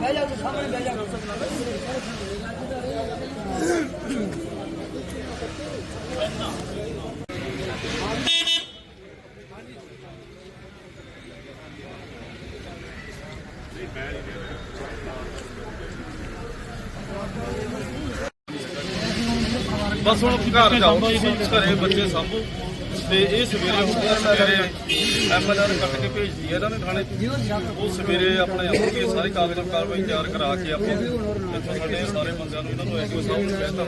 ਬਹਿ ਜਾ ਤੂੰ ਸਾਹਮਣੇ ਬਹਿ ਜਾ। ਬਸ ਹੁਣ ਘਰ ਜਾਓ, ਘਰੇ ਬੱਚੇ ਸਾਂਭੋ। ਤੇ ਇਹ ਸਵੇਰੇ ਹੁੰਦੇ ਆ ਐਮਐਲਆਰ ਕੱਟ ਕੇ ਭੇਜਦੀ ਹੈ, ਇਹਨਾਂ ਨੇ ਥਾਣੇ ਉਹ ਸਵੇਰੇ ਆਪਣੇ ਆਉਣਗੇ ਸਾਰੇ ਕਾਗਜ਼ ਕਾਰਵਾਈ ਤਿਆਰ ਕਰਾ ਕੇ ਆਪਾਂ ਇੱਥੋਂ ਸਾਡੇ ਸਾਰੇ ਬੰਦਿਆਂ ਨੂੰ ਇਹਨਾਂ ਨੂੰ ਐਸਓ ਸਾਹਿਬ ਨੂੰ ਕਹਿਤਾ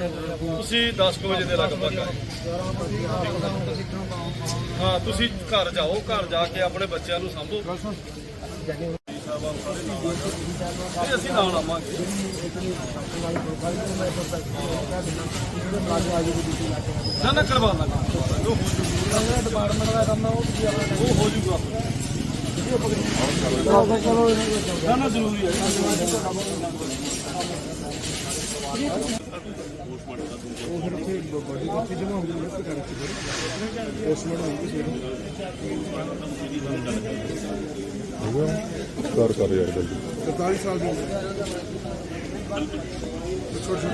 ਤੁਸੀਂ 10 ਕੁ ਵਜੇ ਦੇ ਲਗਭਗ ਹਾਂ, ਤੁਸੀਂ ਘਰ ਜਾਓ, ਘਰ ਜਾ ਕੇ ਆਪਣੇ ਬੱਚਿਆਂ ਨੂੰ ਸਾਂਭੋ। ਇਹ ਅਸੀਂ ਨਾਲ ਆਵਾਂਗੇ। ਨਾ ਨਾ, ਕਰਵਾ ਲਾਂਗਾ ਉਹ ਹੋ ਜੂਗਾ ਡਿਪਾਰਟਮੈਂਟ ਦਾ ਕੰਮ ਹੈ ਉਹ ਹੋ ਜੂਗਾ। ਨਾ ਨਾ, ਜ਼ਰੂਰੀ ਹੈ। ਕਰ ਕਰ ਯਾਰ ਜਲਦੀ 43 ਸਾਲ ਦੀ ਉਮਰ ਛੋਟੇ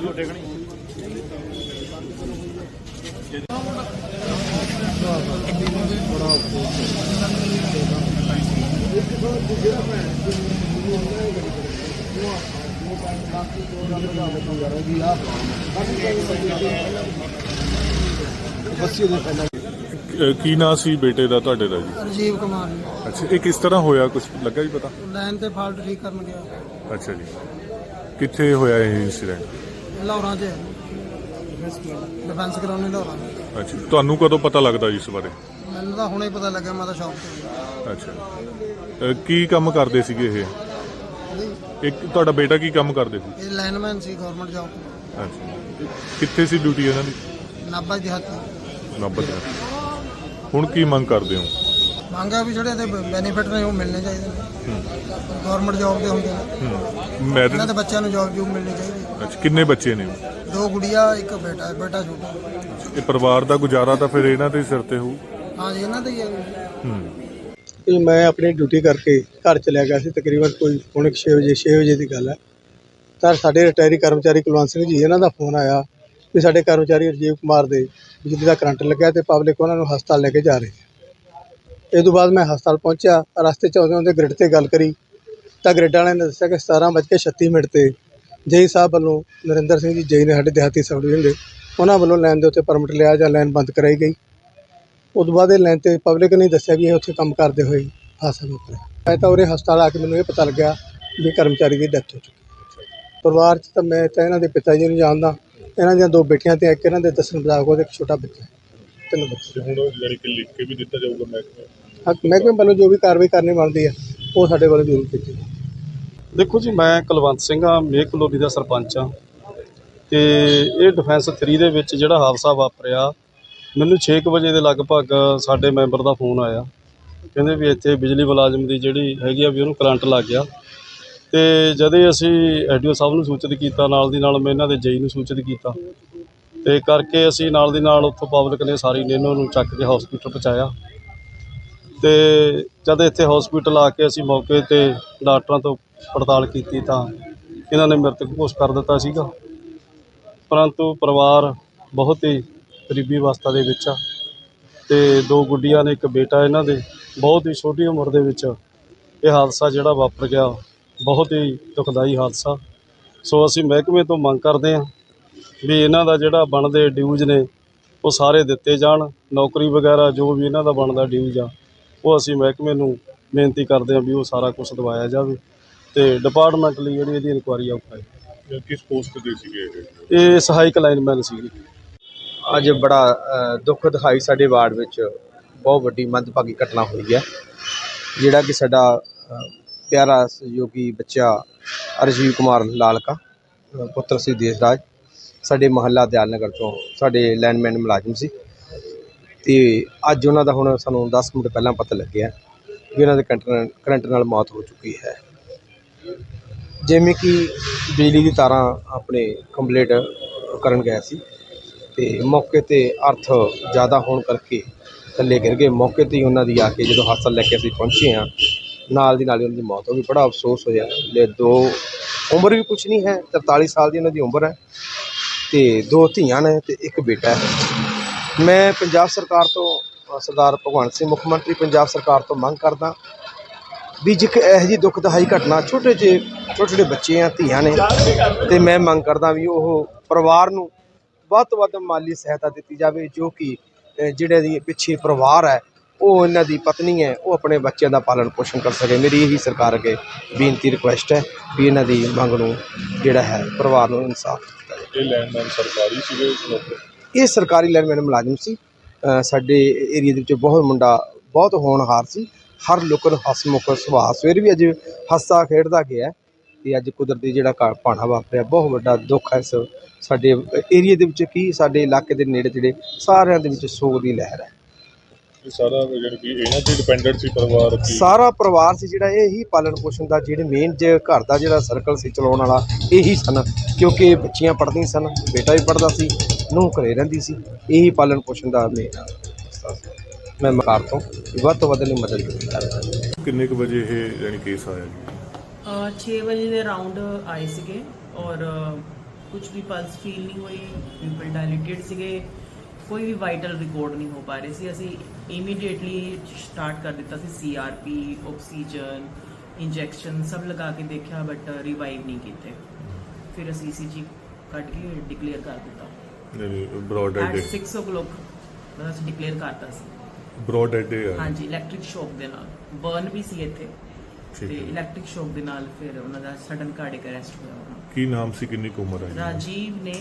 ਛੋਟੇ ਲੋਕ ਬੱਸੀ ਦੇ ਪਹਿਲਾਂ। ਅਹ ਕੀ ਨਾਂ ਸੀ ਬੇਟੇ ਦਾ ਤੁਹਾਡੇ ਦਾ ਜੀ? ਰਜੀਵ ਕੁਮਾਰ ਜੀ। ਅੱਛਾ ਇਹ ਕਿਸ ਤਰ੍ਹਾਂ ਹੋਇਆ ਕੁਝ ਲੱਗਾ ਹੀ ਪਤਾ? ਲਾਈਨ ਤੇ ਫਾਲਟ ਠੀਕ ਕਰਨ ਗਿਆ। ਅੱਛਾ ਜੀ। ਕਿੱਥੇ ਹੋਇਆ ਇਹ ਇਨਸੀਡੈਂਟ ਲਾਹੌਰਾਂ 'ਚ। ਡਿਫੈਂਸ ਕਰਾਉਣੀ ਲਾਹੌਰਾਂ। ਅੱਛਾ ਤੁਹਾਨੂੰ ਕਦੋਂ ਪਤਾ ਲੱਗਦਾ ਜੀ ਇਸ ਬਾਰੇ? ਮੈਨੂੰ ਤਾਂ ਹੁਣੇ ਪਤਾ ਲੱਗਿਆ ਮੈਂ ਤਾਂ ਸ਼ੌਪ ਤੇ ਅੱਛਾ। ਅਹ ਕੀ ਕੰਮ ਕਰਦੇ ਸੀਗੇ ਇਹ? ਇੱਕ ਤੁਹਾਡਾ ਬੇਟਾ ਕੀ ਕੰਮ ਕਰਦੇ ਸੀ? ਇਹ ਲਾਈਨਮੈਨ ਸੀ ਗਵਰਨਮੈਂਟ ਜੌਬ ਅੱਛਾ। ਕਿੱਥੇ ਸੀ ਡਿਊਟੀ ਇਹਨਾਂ ਦੀ? ਨਾਭਾ ਦਿਹਾਤੀ ਨੰਬਰ ਹੁਣ ਕੀ ਮੰਗ ਕਰਦੇ ਹੋ? ਮੰਗਾ ਵੀ ਜਿਹੜੇ ਇਹਦੇ ਬੈਨੀਫਿਟ ਨੇ ਉਹ ਮਿਲਣੇ ਚਾਹੀਦੇ ਨੇ। ਗਵਰਨਮੈਂਟ ਜੌਬ ਦੇ ਹੁੰਦੇ ਨੇ। ਇਹਨਾਂ ਮੈਰਿਜ ਦੇ ਬੱਚਿਆਂ ਨੂੰ ਜੌਬ ਜੂਬ ਮਿਲਣੀ ਚਾਹੀਦੀ ਅੱਛਾ ਕਿੰਨੇ ਬੱਚੇ ਨੇ ਦੋ ਗੁੜੀਆ ਇੱਕ ਬੇਟਾ ਹੈ ਬੇਟਾ ਛੋਟਾ। ਇਹ ਪਰਿਵਾਰ ਦਾ ਗੁਜ਼ਾਰਾ ਤਾਂ ਫਿਰ ਇਹਨਾਂ ਦੇ ਸਿਰ ਤੇ ਹੋਊ। ਹਾਂ ਜੀ ਇਹਨਾਂ ਦਾ ਹੀ ਹੈ ਹੂੰ। ਕਿ ਮੈਂ ਆਪਣੀ ਡਿਊਟੀ ਕਰਕੇ ਘਰ ਚਲਿਆ ਗਿਆ ਸੀ ਤਕਰੀਬਨ ਕੋਈ ਪੌਣੇ 6 ਵਜੇ 6 ਵਜੇ ਦੀ ਗੱਲ ਹੈ। ਤਾਂ ਸਾਡੇ ਰਿਟਾਇਰੀ ਕਰਮਚਾਰੀ ਕੁਲਵੰਤ ਸਿੰਘ ਜੀ ਇਹਨਾਂ ਦਾ ਫੋਨ ਆਇਆ। ਵੀ ਸਾਡੇ ਕਰਮਚਾਰੀ ਰਜੀਵ ਕੁਮਾਰ ਦੇ ਬਿਜਲੀ ਦਾ ਕਰੰਟ ਲੱਗਿਆ ਤੇ ਪਬਲਿਕ ਉਹਨਾਂ ਨੂੰ ਹਸਪਤਾਲ ਲੈ ਕੇ ਜਾ ਰਹੀ ਹੈ ਇਹ ਤੋਂ ਬਾਅਦ ਮੈਂ ਹਸਪਤਾਲ ਪਹੁੰਚਿਆ, ਰਸਤੇ 'ਚ ਆਉਂਦੇ ਆਉਂਦੇ ਗ੍ਰਿਡ ਤੇ ਗੱਲ ਕਰੀ। ਤਾਂ ਗ੍ਰਿਡ ਵਾਲਿਆਂ ਨੇ ਦੱਸਿਆ ਕਿ 17:36 ਮਿੰਟ ਤੇ ਜੇਈ ਸਾਹਿਬ ਵੱਲੋਂ ਨਰਿੰਦਰ ਸਿੰਘ ਜੀ, ਜੇਈ ਨੇ ਸਾਡੇ ਦਿਹਾਤੀ ਸਬ ਡਿਵੀਜ਼ਨ ਦੇ, ਉਹਨਾਂ ਵੱਲੋਂ ਲਾਈਨ ਦੇ ਉੱਤੇ ਪਰਮਿਟ ਲਿਆ ਜਾਂ ਲਾਈਨ ਬੰਦ ਕਰਾਈ ਗਈ। ਉਸ ਤੋਂ ਬਾਅਦ ਇਹ ਲਾਈਨ ਤੇ ਪਬਲਿਕ ਨੇ ਦੱਸਿਆ ਵੀ ਇਹ ਉੱਥੇ ਕੰਮ ਕਰਦੇ ਹੋਏ ਹਾਦਸਾ ਵਾਪਰਿਆ ਮੈਂ ਤਾਂ ਉਰੇ ਹਸਪਤਾਲ ਆ ਕੇ ਮੈਨੂੰ ਇਹ ਪਤਾ ਲੱਗਿਆ ਵੀ ਕਰਮਚਾਰੀ ਦੀ ਡੈਥ ਹੋ ਚੁੱਕੀ ਪਰਿਵਾਰ 'ਚ ਤਾਂ ਮੈਂ ਤਾਂ ਇਹਨਾਂ ਦੇ ਪਿਤਾ ਜੀ ਨੂੰ ਜਾਣਦਾ। ਇਹਨਾਂ ਦੀਆਂ ਦੋ ਬੇਟੀਆਂ ਤੇ ਇੱਕ ਇਹਨਾਂ ਦੇ ਦੱਸਣ ਮੁਤਾਬਕ ਉਹਦੇ ਇੱਕ ਛੋਟਾ ਬੱਚਾ ਹੈ। ਤਿੰਨ ਬੱਚੇ। ਹੁਣ ਯਾਨੀ ਕਿ ਲਿਖ ਕੇ ਵੀ ਦਿੱਤਾ ਜਾਊਗਾ ਮਹਿਕਮੇ ਹਾਂ ਮਹਿਕਮੇ ਵੱਲੋਂ ਜੋ ਵੀ ਕਾਰਵਾਈ ਕਰਨੀ ਬਣਦੀ ਹੈ ਉਹ ਸਾਡੇ ਵੱਲੋਂ ਜ਼ਰੂਰ ਕੀਤੀ ਦੇਖੋ ਜੀ ਮੈਂ ਕੁਲਵੰਤ ਸਿੰਘ ਆ ਮੇਕ ਕਲੋਨੀ ਦਾ ਸਰਪੰਚ ਆ। ਤੇ ਇਹ ਡਿਫੈਂਸ 3 ਦੇ ਵਿੱਚ ਜਿਹੜਾ ਹਾਦਸਾ ਵਾਪਰਿਆ ਮੈਨੂੰ 6 ਵਜੇ ਦੇ ਲਗਭਗ ਸਾਡੇ ਮੈਂਬਰ ਦਾ ਫੋਨ ਆਇਆ। ਕਹਿੰਦੇ ਵੀ ਇੱਥੇ ਬਿਜਲੀ ਮੁਲਾਜ਼ਮ ਦੀ ਜਿਹੜੀ ਹੈਗੀ ਆ ਵੀ ਉਹਨੂੰ ਕਰੰਟ ਲੱਗ ਗਿਆ। ਤੇ ਜਦੇ ਅਸੀਂ ਐਡੀਓ ਸਾਹਿਬ ਨੂੰ ਸੂਚਿਤ ਕੀਤਾ, ਨਾਲ ਦੀ ਨਾਲ ਮੈਂ ਇਹਨਾਂ ਦੇ ਜਈ ਨੂੰ ਸੂਚਿਤ ਕੀਤਾ, ਤੇ ਕਰਕੇ ਅਸੀਂ ਨਾਲ ਦੀ ਨਾਲ ਉੱਥੋਂ ਪਬਲਿਕ ਨੇ ਸਾਰੀ ਨੇ ਇਹਨਾਂ ਨੂੰ ਚੱਕ ਕੇ ਹਸਪੀਟਲ ਪਹੁੰਚਾਇਆ। ਤੇ ਜਦ ਇੱਥੇ ਹਸਪੀਟਲ ਆ ਕੇ ਅਸੀਂ ਮੌਕੇ ਤੇ ਡਾਕਟਰਾਂ ਤੋਂ ਪੜਤਾਲ ਕੀਤੀ ਤਾਂ ਇਹਨਾਂ ਨੇ ਮ੍ਰਿਤਕ ਘੋਸ਼ ਕਰ ਦਿੱਤਾ ਸੀਗਾ। ਪਰੰਤੂ ਪਰਿਵਾਰ ਬਹੁਤ ਹੀ ਗਰੀਬੀ ਅਵਸਥਾ ਦੇ ਵਿੱਚ ਆ ਤੇ ਦੋ ਗੁੱਡੀਆਂ ਨੇ, ਇੱਕ ਬੇਟਾ ਇਹਨਾਂ ਦੇ, ਬਹੁਤ ਹੀ ਛੋਟੀ ਉਮਰ ਦੇ ਵਿੱਚ ਇਹ ਹਾਦਸਾ ਜਿਹੜਾ ਵਾਪਰ ਗਿਆ। ਬਹੁਤ ਹੀ ਦੁਖਦਾਈ ਹਾਦਸਾ। ਸੋ ਅਸੀਂ ਮਹਿਕਮੇ ਤੋਂ ਮੰਗ ਕਰਦੇ ਹਾਂ ਵੀ ਇਹਨਾਂ ਦਾ ਜਿਹੜਾ ਬਣਦੇ ਡਿਊਜ਼ ਨੇ ਉਹ ਸਾਰੇ ਦਿੱਤੇ ਜਾਣ। ਨੌਕਰੀ ਵਗੈਰਾ ਜੋ ਵੀ ਇਹਨਾਂ ਦਾ ਬਣਦਾ ਡਿਊਜ਼ ਆ ਉਹ ਅਸੀਂ ਮਹਿਕਮੇ ਨੂੰ ਬੇਨਤੀ ਕਰਦੇ ਹਾਂ ਵੀ ਉਹ ਸਾਰਾ ਕੁਝ ਦਵਾਇਆ ਜਾਵੇ ਤੇ ਡਿਪਾਰਟਮੈਂਟ ਲਈ ਜਿਹੜੀ ਇਹਦੀ ਇਨਕੁਆਇਰੀ ਆ ਉਹ ਕਿਸ ਪੋਸਟ ਤੇ ਸੀਗੇ ਇਹ? ਇਹ ਸਹਾਇਕ ਲਾਈਨਮੈਨ ਸੀਗੀ। ਅੱਜ ਬੜਾ ਦੁੱਖ ਦਿਖਾਈ ਸਾਡੇ ਵਾਰਡ ਵਿੱਚ। ਬਹੁਤ ਵੱਡੀ ਮੰਦਭਾਗੀ ਘਟਨਾ ਹੋਈ ਹੈ। ਜਿਹੜਾ ਕਿ ਸਾਡਾ ਪਿਆਰਾ ਸਹਿਯੋਗੀ ਬੱਚਾ ਅਰਜੀਵ ਕੁਮਾਰ ਲਾਲਕਾ ਪੁੱਤਰ ਸੀ ਦੇਸਰਾਜ। ਸਾਡੇ ਮਹੱਲਾ ਦਿਆਲਨਗਰ ਤੋਂ ਸਾਡੇ ਲੈਂਡਮੈਨ ਮੁਲਾਜ਼ਮ ਸੀ। ਤੇ ਅੱਜ ਉਹਨਾਂ ਦਾ ਹੁਣ ਸਾਨੂੰ 10 ਮਿੰਟ ਪਹਿਲਾਂ ਪਤਾ ਲੱਗਿਆ ਵੀ ਉਹਨਾਂ ਦੇ ਕਰੰਟ ਕਰੰਟ ਨਾਲ ਮੌਤ ਹੋ ਚੁੱਕੀ ਹੈ। ਜਿਵੇਂ ਕਿ ਬਿਜਲੀ ਦੀ ਤਾਰਾਂ ਆਪਣੇ ਕੰਪਲੀਟ ਕਰਨ ਗਿਆ ਸੀ ਤੇ ਮੌਕੇ ਤੇ ਅਰਥ ਜ਼ਿਆਦਾ ਹੋਣ ਕਰਕੇ ਥੱਲੇ ਗਿਰ ਗਏ। ਮੌਕੇ ਤੇ ਹੀ ਉਹਨਾਂ ਦੀ ਆ ਕੇ ਜਦੋਂ ਹਸਪਤਾਲ ਲੈ ਕੇ ਅਸੀਂ ਪਹੁੰਚੇ ਹਾਂ ਨਾਲ ਦੀ ਨਾਲ ਹੀ ਉਹਨਾਂ ਦੀ ਮੌਤ ਹੋ ਗਈ। ਬੜਾ ਅਫਸੋਸ ਹੋਇਆ। ਲੈ ਦੋ, ਉਮਰ ਵੀ ਕੁਛ ਨਹੀਂ ਹੈ 43 ਸਾਲ ਦੀ ਉਹਨਾਂ ਦੀ ਉਮਰ ਹੈ। ਤੇ ਦੋ ਧੀਆਂ ਨੇ ਤੇ ਇੱਕ ਬੇਟਾ ਹੈ। ਮੈਂ ਪੰਜਾਬ ਸਰਕਾਰ ਤੋਂ ਸਰਦਾਰ ਭਗਵੰਤ ਸਿੰਘ ਮੁੱਖ ਮੰਤਰੀ ਪੰਜਾਬ ਸਰਕਾਰ ਤੋਂ ਮੰਗ ਕਰਦਾ ਵੀ ਜਿੱਕ ਇਹੋ ਜਿਹੀ ਦਹਾਈ ਘਟਨਾ, ਛੋਟੇ ਜਿਹੇ, ਛੋਟੇ ਛੋਟੇ ਬੱਚੇ ਆ ਧੀਆਂ ਨੇ, ਤੇ ਮੈਂ ਮੰਗ ਕਰਦਾ ਵੀ ਉਹ ਪਰਿਵਾਰ ਨੂੰ ਵੱਧ ਤੋਂ ਵੱਧ ਮਾਲੀ ਸਹਾਇਤਾ ਦਿੱਤੀ ਜਾਵੇ, ਜੋ ਕਿ ਜਿਹੜੇ ਦੀ ਪਿੱਛੇ ਪਰਿਵਾਰ ਹੈ ਉਹ ਇਹਨਾਂ ਦੀ ਪਤਨੀ ਹੈ ਉਹ ਆਪਣੇ ਬੱਚਿਆਂ ਦਾ ਪਾਲਣ ਪੋਸ਼ਣ ਕਰ ਸਕੇ। ਮੇਰੀ ਇਹੀ ਸਰਕਾਰ ਅੱਗੇ ਬੇਨਤੀ ਰਿਕੁਐਸਟ ਹੈ ਵੀ ਇਹਨਾਂ ਦੀ ਮੰਗ ਨੂੰ ਜਿਹੜਾ ਹੈ ਪਰਿਵਾਰ ਨੂੰ ਇਨਸਾਫ ਦਿੱਤਾ ਜਾਵੇ। ਇਹ ਲੈਂਡਮਾਈਨ ਸਰਕਾਰੀ ਸੀਗੇ ਇਹ ਸਰਕਾਰੀ ਲਾਈਨਮੈਨ ਮੁਲਾਜ਼ਮ ਸੀ। ਸਾਡੇ ਏਰੀਆ ਦੇ ਵਿੱਚ ਬਹੁਤ ਮੁੰਡਾ ਬਹੁਤ ਹੋਣਹਾਰ ਸੀ। ਹਰ ਲੋਕਾਂ ਨੂੰ ਹਸਮੁਖ ਸੁਭਾਅ ਸਵੇਰ ਵੀ ਅੱਜ ਹੱਸਦਾ ਖੇਡਦਾ ਗਿਆ ਤੇ ਅੱਜ ਕੁਦਰਤੀ ਜਿਹੜਾ ਭਾਣਾ ਵਾਪਰਿਆ। ਬਹੁਤ ਵੱਡਾ ਦੁੱਖ ਹੈ ਸਾਡੇ ਏਰੀਆ ਦੇ ਵਿੱਚ ਕੀ ਸਾਡੇ ਇਲਾਕੇ ਦੇ ਨੇੜੇ ਜਿਹੜੇ ਸਾਰਿਆਂ ਦੇ ਵਿੱਚ ਸੋਗ ਦੀ ਲਹਿਰ ਹੈ। ਇਹ ਸਾਰਾ ਜਿਹੜੀ ਕਿ ਇਹਨਾਂ ਤੇ ਡਿਪੈਂਡੈਂਟ ਸੀ ਪਰਿਵਾਰ ਕੀ? ਸਾਰਾ ਪਰਿਵਾਰ ਸੀ ਜਿਹੜਾ ਇਹ ਹੀ ਪਾਲਣ ਪੋਸ਼ਣ ਦਾ ਜਿਹੜੇ ਮੇਨ ਜੇ ਘਰ ਦਾ ਜਿਹੜਾ ਸਰਕਲ ਸੀ ਚਲਾਉਣ ਵਾਲਾ ਇਹੀ ਸਨ। ਕਿਉਂਕਿ ਬੱਚੀਆਂ ਪੜ੍ਹਦੀਆਂ ਸਨ ਬੇਟਾ ਵੀ ਪੜ੍ਹਦਾ ਸੀ ਨੂੰਹ ਘਰੇ ਰਹਿੰਦੀ ਸੀ ਇਹੀ ਪਾਲਣ ਪੋਸ਼ਣ ਦਾ ਮੇਨ ਮੈਂ ਮਕਾਰ ਤੋਂ ਵੱਧ ਤੋਂ ਵੱਧ ਲਈ ਮਦਦ ਕੀਤੀ। ਕਰਦਾ ਕਿੰਨੇ ਕੁ ਵਜੇ ਇਹ ਯਾਨੀ ਕੇਸ ਆਇਆ ਜੀ? ਅ, ਛੇ ਵਜੇ ਦੇ ਰਾਉਂਡ ਆਏ ਸੀਗੇ ਔਰ ਕੁਝ ਵੀ ਪਲਸ ਫੀਲ ਨਹੀਂ ਹੋਈ ਪਿੰਪਲ ਡਾਇਲੇਟਡ ਸੀਗੇ। ਕੋਈ ਵੀ ਵਾਈਟਲ ਰਿਕਾਰਡ ਨਹੀਂ ਹੋ ਪਾ ਰਹੇ ਸੀ ਅਸੀਂ ਇਮੀਡੀਏਟਲੀ ਸਟਾਰਟ ਕਰ ਦਿੱਤਾ ਸੀ ਸੀਆਰਪੀ ਆਕਸੀਜਨ ਇੰਜੈਕਸ਼ਨ ਸਭ ਲਗਾ ਕੇ ਦੇਖਿਆ ਬਟ ਰਿਵਾਈਵ ਨਹੀਂ ਕੀਤੇ ਫਿਰ ਅਸੀਂ ਈਸੀਜੀ ਕੱਢ ਕੇ ਡਿਕਲੇਅਰ ਕਰ ਦਿੱਤਾ ਯਾਨੀ ਬ੍ਰੌਡ ਐਟ ਡੈਡ 6 o'clock ਮਤਲਬ ਅਸੀਂ ਡਿਕਲੇਅਰ ਕਰਤਾ ਸੀ ਬ੍ਰੌਡ ਡੈਡ ਹੈ ਹਾਂਜੀ ਇਲੈਕਟ੍ਰਿਕ ਸ਼ੌਕ ਦੇ ਨਾਲ ਬਰਨ ਵੀ ਸੀ ਇੱਥੇ ਠੀਕ ਤੇ ਹੈ। ਇਲੈਕਟ੍ਰਿਕ ਸ਼ੌਕ ਦੇ ਨਾਲ ਫਿਰ ਉਹਨਾਂ ਦਾ ਸਡਨ ਕਾਰਡਿਕ ਅਰੈਸਟ ਹੋਇਆ ਉਹਨਾਂ ਦਾ। ਕੀ ਨਾਮ ਸੀ ਕਿੰਨੀ ਕੁ ਉਮਰ ਹੈ ਜੀ? ਰਾਜੀਵ ਨੇ